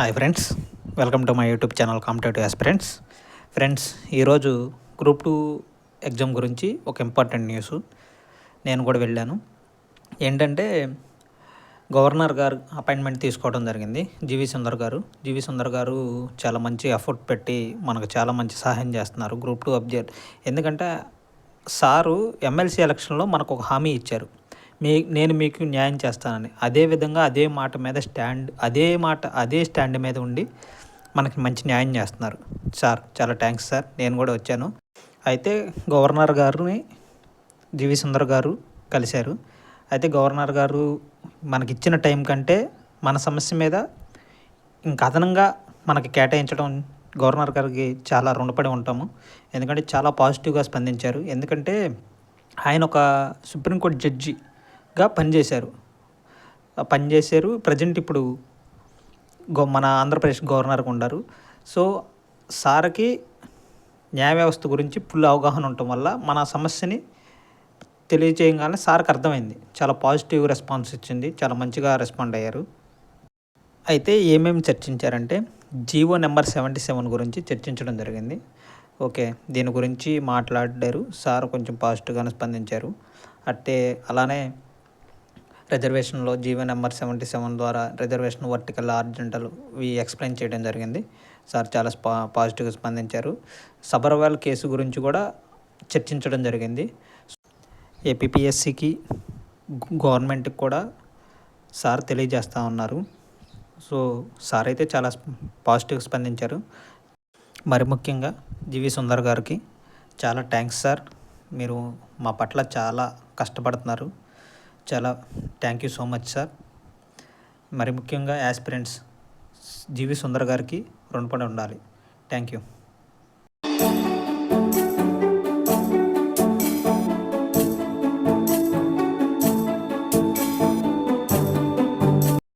Hi friends welcome to my YouTube channel competitive aspirants friends ఈరోజు group two exam గురించి ఒక important news నేను కూడా వెళ్ళాను. ఏంటంటే గవర్నర్ గారు అపాయింట్మెంట్ తీసుకోవడం జరిగింది. జీవి సుందర్ గారు. జీవి సుందర్ గారు చాలా మంచి ఎఫర్ట్ పెట్టి మనకు చాలా మంచి సహాయం చేస్తున్నారు. గ్రూప్ టూ అబ్జెక్ట్ ఎందుకంటే సారు ఎమ్మెల్సీ ఎలక్షన్లో మనకు ఒక హామీ ఇచ్చారు. మీ నేను మీకు న్యాయం చేస్తానని. అదే విధంగా అదే మాట మీద స్టాండ్ అదే మాట అదే స్టాండ్ మీద ఉండి మనకి మంచి న్యాయం చేస్తున్నారు. సార్ చాలా థ్యాంక్స్ సార్. నేను కూడా వచ్చాను. అయితే గవర్నర్ గారిని జీవి సుందర్ గారు కలిశారు. అయితే గవర్నర్ గారు మనకి ఇచ్చిన టైం కంటే మన సమస్య మీద ఇంక అదనంగా మనకి కేటాయించడం గవర్నర్ గారికి చాలా రుణపడి ఉంటాము. ఎందుకంటే చాలా పాజిటివ్గా స్పందించారు. ఎందుకంటే ఆయన ఒక సుప్రీంకోర్టు గా పనిచేశారు. పనిచేశారు. ప్రజెంట్ ఇప్పుడు గో మన ఆంధ్రప్రదేశ్ గవర్నర్గా ఉన్నారు. సో సార్కి న్యాయ వ్యవస్థ గురించి ఫుల్ అవగాహన ఉండటం వల్ల మన సమస్యని తెలియచేయగానే సార్కి అర్థమైంది. చాలా పాజిటివ్ రెస్పాన్స్ ఇచ్చింది. చాలా మంచిగా రెస్పాండ్ అయ్యారు. అయితే ఏమేమి చర్చించారంటే జీవో నెంబర్ సెవెంటీ సెవెన్ గురించి చర్చించడం జరిగింది. ఓకే దీని గురించి మాట్లాడారు. సార్ కొంచెం పాజిటివ్గానే స్పందించారు. అట్టే అలానే రిజర్వేషన్లో జీవో నెంబర్ సెవెంటీ సెవెన్ ద్వారా రిజర్వేషన్ వర్టికల్ ఆర్జెంటల్ ఇవి ఎక్స్ప్లెయిన్ చేయడం జరిగింది. సార్ చాలా స్పా పాజిటివ్గా స్పందించారు. సబర్వాల్ కేసు గురించి కూడా చర్చించడం జరిగింది. ఏపీఎస్సికి గవర్నమెంట్కి కూడా సార్ తెలియజేస్తూ ఉన్నారు. సో సార్ అయితే చాలా పాజిటివ్ స్పందించారు. మరి ముఖ్యంగా జీవి సుందర్ గారికి చాలా థ్యాంక్స్ సార్. మీరు మా పట్ల చాలా కష్టపడుతున్నారు. చాలా thank you so much sir మరి ముఖ్యంగా యాస్పిరెంట్స్ జీవి సుందర్ గారికి రుణపడి ఉండాలి. Thank you